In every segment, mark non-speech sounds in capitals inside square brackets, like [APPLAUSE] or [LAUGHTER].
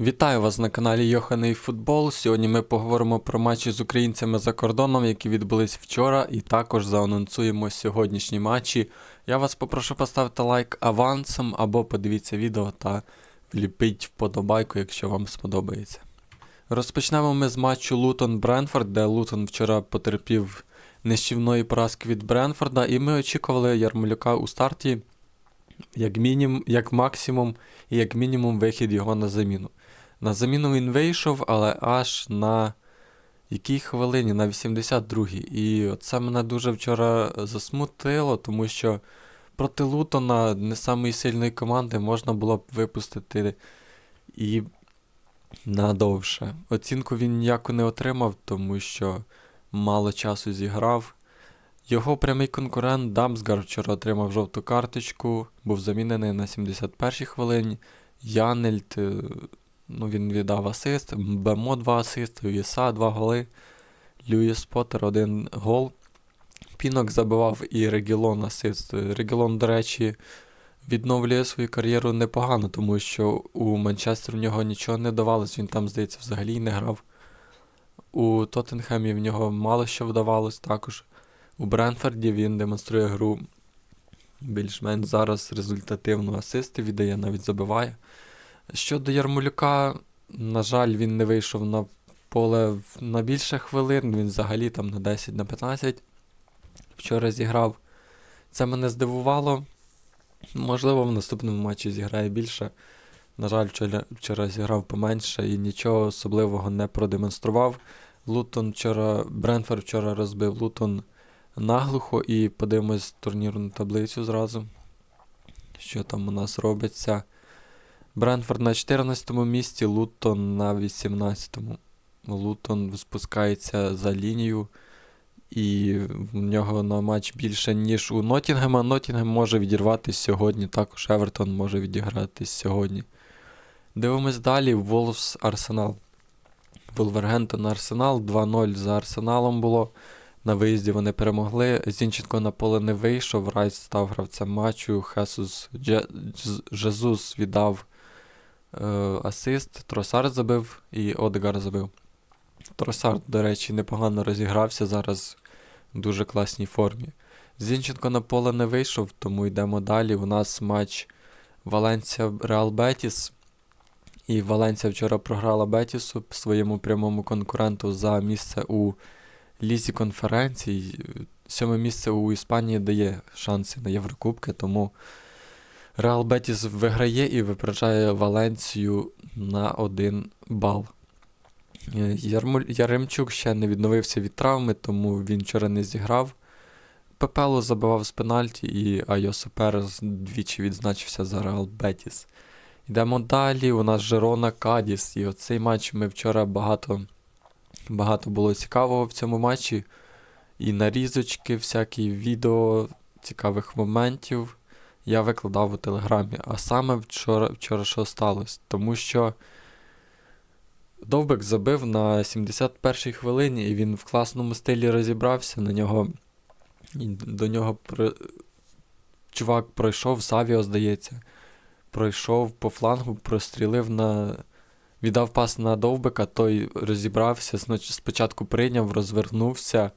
Вітаю вас на каналі Йоханий Футбол. Сьогодні ми поговоримо про матчі з українцями за кордоном, які відбулись вчора, і також заанонсуємо сьогоднішні матчі. Я вас попрошу поставити лайк авансом або подивіться відео та вліпіть вподобайку, якщо вам сподобається. Розпочнемо ми з матчу Лутон Бренфорд, де Лутон вчора потерпів нищівної поразки від Бренфорда, і ми очікували Ярмолюка у старті як, мінім, як максимум і як мінімум вихід його на заміну. На заміну він вийшов, але аж на якій хвилині? На 82-й. І це мене дуже вчора засмутило, тому що проти Лутона, не самої сильної команди, можна було б випустити і надовше. Оцінку він ніяку не отримав, тому що мало часу зіграв. Його прямий конкурент Дамсгар вчора отримав жовту карточку, був замінений на 71-й хвилині. Янельт, е, ну він віддав асист, Бемо 2 асисти, Віса 2 голи, Льюіс Поттер 1 гол. Пінок забивав і Регілон асист. Регілон, до речі, відновлює свою кар'єру непогано, тому що у Манчестер в нього нічого не давалось, він там, здається, взагалі не грав. У Тоттенхемі в нього мало що вдавалось також. У Бренфорді він демонструє гру більш-менш зараз результативно асисти віддає, навіть забиває. Щодо Ярмолюка, на жаль, він не вийшов на поле на більше хвилин, він взагалі там на 10 на 15 вчора зіграв. Це мене здивувало. Можливо, в наступному матчі зіграє більше. На жаль, вчора, вчора зіграв поменше і нічого особливого не продемонстрував. Лутон вчора, Бренфорд вчора розбив Лутон наглухо і подивимось турнірну таблицю зразу. Що там у нас робиться? Бренфорд на 14 му місці, Лутон на 18. му Лутон спускається за лінію. І в нього на матч більше, ніж у Нотінгема. Нотінгем може відірватися сьогодні, також Евертон може відігратись сьогодні. Дивимось далі. Волфс Арсенал. Волвергентон Арсенал 2-0 за Арсеналом було. На виїзді вони перемогли. Зінченко на поле не вийшов. Райс став гравцем матчу. Хесус Дже... Жезус віддав асист. Тросар забив і Одегар забив. Тросар, до речі, непогано розігрався зараз в дуже класній формі. Зінченко на поле не вийшов, тому йдемо далі. У нас матч Валенція Реал Бетіс. І Валенція вчора програла Бетісу своєму прямому конкуренту за місце у лізі конференцій. Сьоме місце у Іспанії дає шанси на Єврокубки, тому Реал Бетіс виграє і випереджає Валенцію на один бал. Яремчук ще не відновився від травми, тому він вчора не зіграв. Пепело забивав з пенальті, і Айосо Перес двічі відзначився за Реал Бетіс. Йдемо далі. У нас Жерона Кадіс. І оцей матч ми вчора багато багато було цікавого в цьому матчі. І нарізочки, всякі відео, цікавих моментів я викладав у телеграмі. А саме вчора, вчора що сталося? Тому що. Довбик забив на 71-й хвилині, і він в класному стилі розібрався. На нього До нього про... чувак пройшов, Савіо, здається, пройшов по флангу, прострілив на. Віддав пас на довбика, той розібрався, спочатку прийняв, розвернувся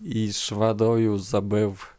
і шведою забив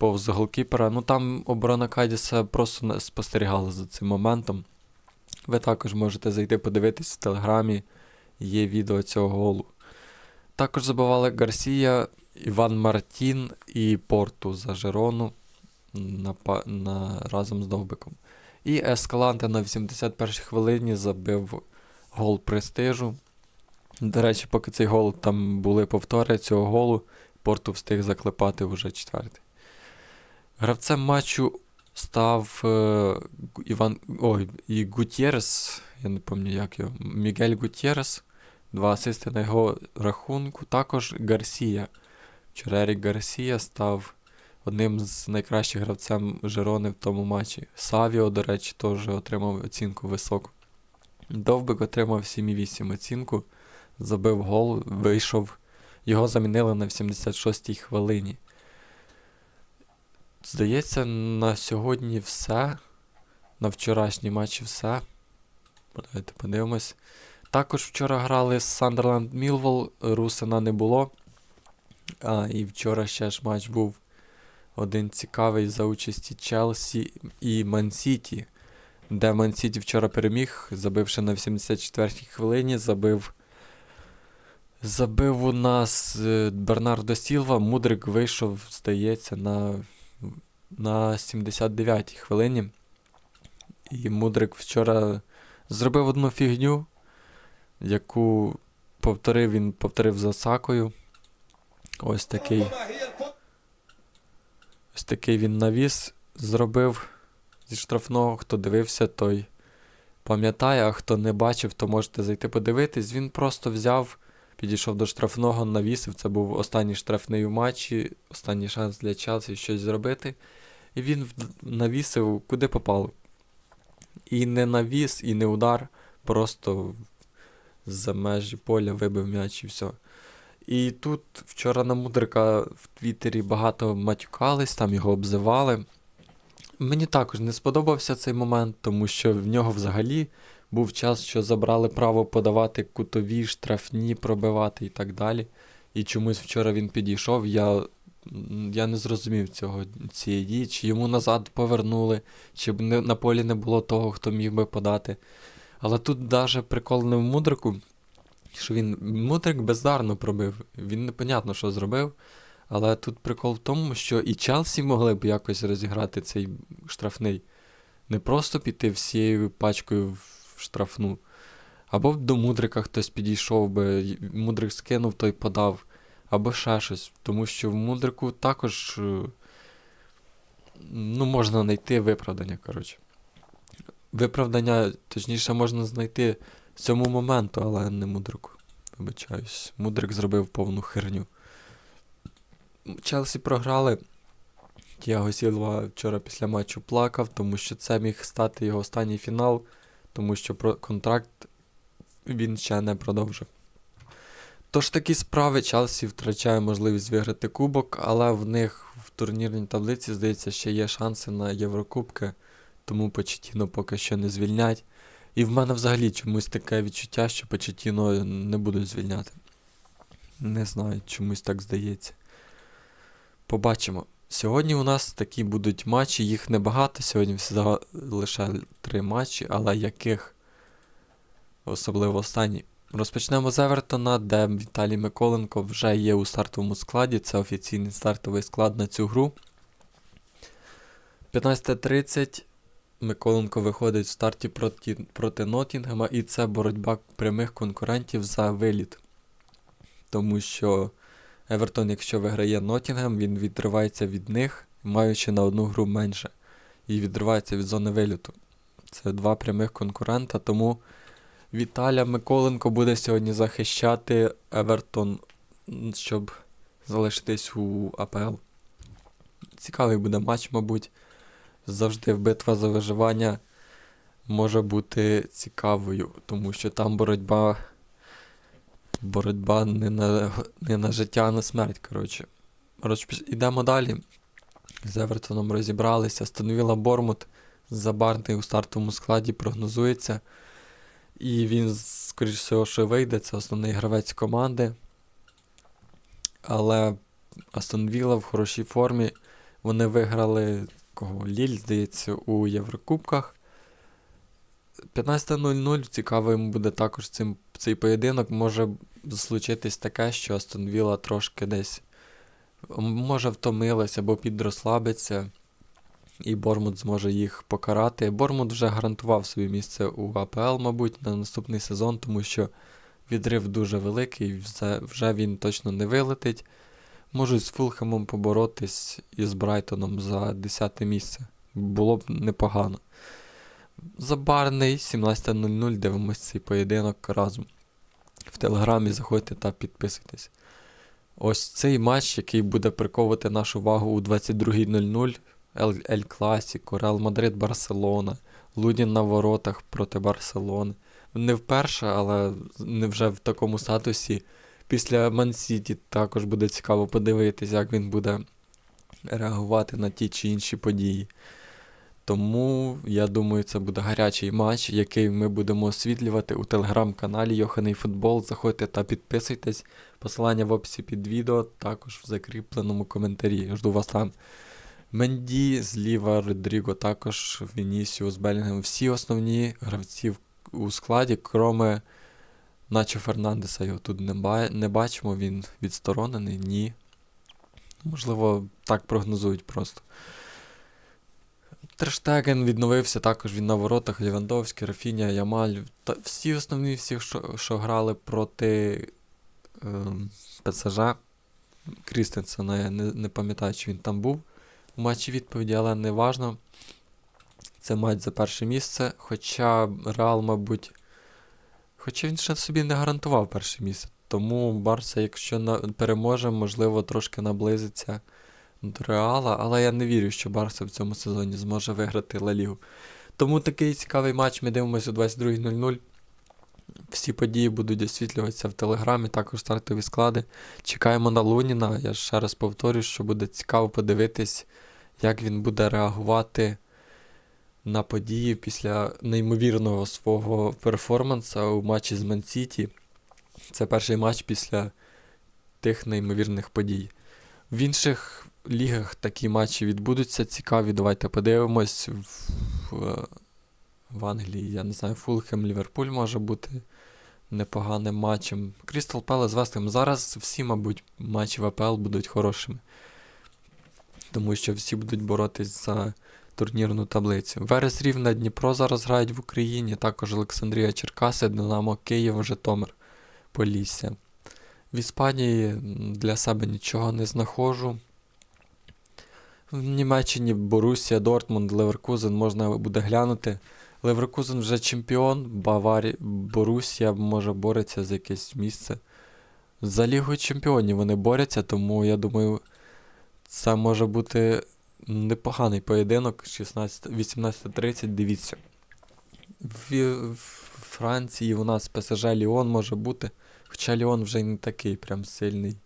повз голкіпера. Ну там оборона Кадіса просто спостерігала за цим моментом. Ви також можете зайти подивитись в телеграмі, є відео цього голу. Також забивали Гарсія, Іван Мартін і Порту за Жерону на, на, разом з Довбиком. І Ескаланте на 81-й хвилині забив гол престижу. До речі, поки цей гол там були повтори цього голу, Порту встиг заклепати вже четвертий. Гравцем матчу став е, Іван. Ой, і Гутєрес, я не пам'ятаю, як його. Мігель Гутєрес. Два асисти на його рахунку. Також Гарсія. Вчора Ерік Гарсія став одним з найкращих гравцем Жерони в тому матчі. Савіо, до речі, теж отримав оцінку високу. Довбик отримав 7,8 оцінку, забив гол, вийшов. Його замінили на 76-й хвилині. Здається, на сьогодні все. На вчорашній матчі все. Давайте подивимось. Також вчора грали з Сандерленд Мілвол, Русина не було. А, і вчора ще ж матч був один цікавий за участі Челсі і Мансіті, де Мансіті вчора переміг, забивши на 84-й хвилині, забив. Забив у нас е, Бернардо Сілва, Мудрик вийшов, здається, на, на 79-й хвилині. І Мудрик вчора зробив одну фігню, яку повторив він повторив за Сакою. Ось такий. Ось такий він навіс зробив зі штрафного. Хто дивився, той пам'ятає, а хто не бачив, то можете зайти подивитись. Він просто взяв, підійшов до штрафного, навісив. Це був останній штрафний у матчі, останній шанс для Челсі щось зробити. І він навісив куди попало. І не навіс, і не удар, просто за межі поля вибив м'яч і все. І тут вчора на Мудрика в Твіттері багато матюкались, там його обзивали. Мені також не сподобався цей момент, тому що в нього взагалі був час, що забрали право подавати кутові, штрафні, пробивати і так далі. І чомусь вчора він підійшов, я, я не зрозумів цього, цієї дії, чи йому назад повернули, чи не, на полі не було того, хто міг би подати. Але тут навіть прикол не в мудрику, що він мудрик бездарно пробив. Він непонятно, що зробив. Але тут прикол в тому, що і Челсі могли б якось розіграти цей штрафний. Не просто піти всією пачкою в штрафну. Або до мудрика хтось підійшов би, мудрик скинув, той подав. Або ще щось. Тому що в мудрику також е, ну, можна знайти виправдання, коротше. Виправдання, точніше, можна знайти цьому моменту, але не мудрику. Вибачаюсь. Мудрик зробив повну херню. Челсі програли. Тіаго Сілва вчора після матчу плакав, тому що це міг стати його останній фінал, тому що про контракт він ще не продовжив. Тож такі справи Челсі втрачає можливість виграти кубок, але в них в турнірній таблиці, здається, ще є шанси на Єврокубки, тому Почетіно поки що не звільнять. І в мене взагалі чомусь таке відчуття, що Почетіно не будуть звільняти. Не знаю, чомусь так здається. Побачимо. Сьогодні у нас такі будуть матчі, їх небагато. Сьогодні всього лише три матчі, але яких особливо останні. Розпочнемо з Евертона, де Віталій Миколенко вже є у стартовому складі. Це офіційний стартовий склад на цю гру. 15.30 Миколенко виходить в старті проти, проти Нотінгема, і це боротьба прямих конкурентів за виліт. Тому що Евертон, якщо виграє Нотінгем, він відривається від них, маючи на одну гру менше. І відривається від зони виліту. Це два прямих конкурента, тому Віталя Миколенко буде сьогодні захищати Евертон, щоб залишитись у АПЛ. Цікавий буде матч, мабуть. Завжди битва за виживання може бути цікавою, тому що там боротьба. Боротьба не на, не на життя, а на смерть, коротше. Ідемо далі. З Евертоном розібралися. Становіла Бормут забарний у стартовому складі прогнозується. І він, скоріш всього, що вийде, це основний гравець команди. Але Астон Вілла в хорошій формі. Вони виграли кого? Ліль, здається, у Єврокубках. 15.00 цікавим буде також цим, цей поєдинок. Може случитись таке, що Астон Вілла трошки десь може втомилась або підрослабиться, і Бормут зможе їх покарати. Бормут вже гарантував собі місце у АПЛ, мабуть, на наступний сезон, тому що відрив дуже великий, вже, він точно не вилетить. Можуть з Фулхемом поборотись і з Брайтоном за 10 місце. Було б непогано. Забарний 17.00 дивимось цей поєдинок разом. В телеграмі заходьте та підписуйтесь. Ось цей матч, який буде приковувати нашу увагу у 22.00. Ель, Класіко, Реал Мадрид, Барселона, Лунін на воротах проти Барселони. Не вперше, але не вже в такому статусі. Після Ман-Сіті також буде цікаво подивитися, як він буде реагувати на ті чи інші події. Тому я думаю, це буде гарячий матч, який ми будемо освітлювати у телеграм-каналі Йоханий Футбол. Заходьте та підписуйтесь. Посилання в описі під відео, також в закріпленому коментарі. Жду вас там. Менді, зліва Родріго, також Вінісіус, Белінгем. Всі основні гравці у складі, кроме Начо Фернандеса, його тут не, ба- не бачимо, він відсторонений, ні. Можливо, так прогнозують просто. Терштеген відновився, також він на воротах, Лівандовський, Рафіня, Ямаль. Та всі основні, всі, що, що грали проти ем, ПСЖ. Крістенсена, я не, не пам'ятаю, чи він там був у матчі відповіді, але не важно. Це матч за перше місце. Хоча Реал, мабуть. Хоча він ще собі не гарантував перше місце. Тому Барса, якщо на, переможе, можливо, трошки наблизиться до Реала, але я не вірю, що Барса в цьому сезоні зможе виграти Ла Лігу. Тому такий цікавий матч ми дивимося о 22.00. Всі події будуть освітлюватися в Телеграмі, також стартові склади. Чекаємо на Луніна. Я ще раз повторюю, що буде цікаво подивитись, як він буде реагувати на події після неймовірного свого перформанса у матчі з Ман-Сіті. Це перший матч після тих неймовірних подій. В інших лігах такі матчі відбудуться цікаві. Давайте подивимось. В, в, Англії, я не знаю, Фулхем, Ліверпуль може бути непоганим матчем. Крістал Пелес з Вестем. Зараз всі, мабуть, матчі в АПЛ будуть хорошими. Тому що всі будуть боротись за турнірну таблицю. Верес Рівна Дніпро зараз грають в Україні, також Олександрія Черкаси, Динамо Київ, Житомир, Полісся. В Іспанії для себе нічого не знаходжу. В Німеччині Борусія, Дортмунд, Леверкузен можна буде глянути. Леверкузен вже чемпіон, Баварі... Борусія може бореться за якесь місце. За Лігою чемпіонів вони борються, тому я думаю, це може бути непоганий поєдинок 16 18.30, дивіться. В, в Франції у нас ПСЖ Ліон може бути. Хоча Ліон вже не такий прям сильний,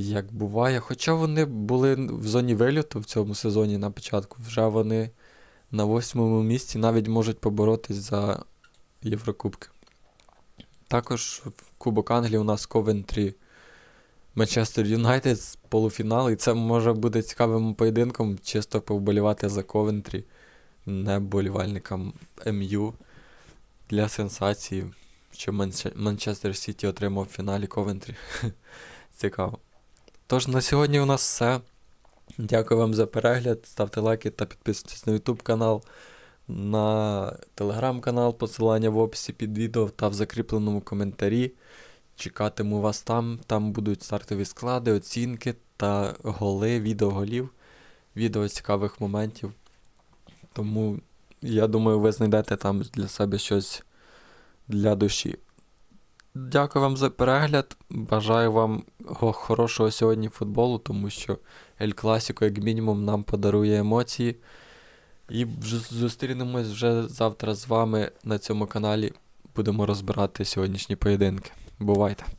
як буває. Хоча вони були в зоні вильоту в цьому сезоні на початку, вже вони на восьмому місці навіть можуть поборотись за Єврокубки. Також в Кубок Англії у нас Ковентрі Манчестер Юнайтед з полуфінал, і це може бути цікавим поєдинком, чисто повболівати за Ковентрі, не болівальникам МЮ для сенсації, що Манчестер Сіті отримав в фіналі Ковентрі. [LAUGHS] Цікаво. Тож на сьогодні у нас все. Дякую вам за перегляд. Ставте лайки та підписуйтесь на YouTube канал, на телеграм-канал, посилання в описі під відео та в закріпленому коментарі. Чекатиму вас там. Там будуть стартові склади, оцінки та голи, відео голів, відео цікавих моментів. Тому я думаю, ви знайдете там для себе щось для душі. Дякую вам за перегляд. Бажаю вам хорошого сьогодні футболу, тому що Ель Класіко, як мінімум, нам подарує емоції. І зустрінемось вже завтра з вами на цьому каналі. Будемо розбирати сьогоднішні поєдинки. Бувайте!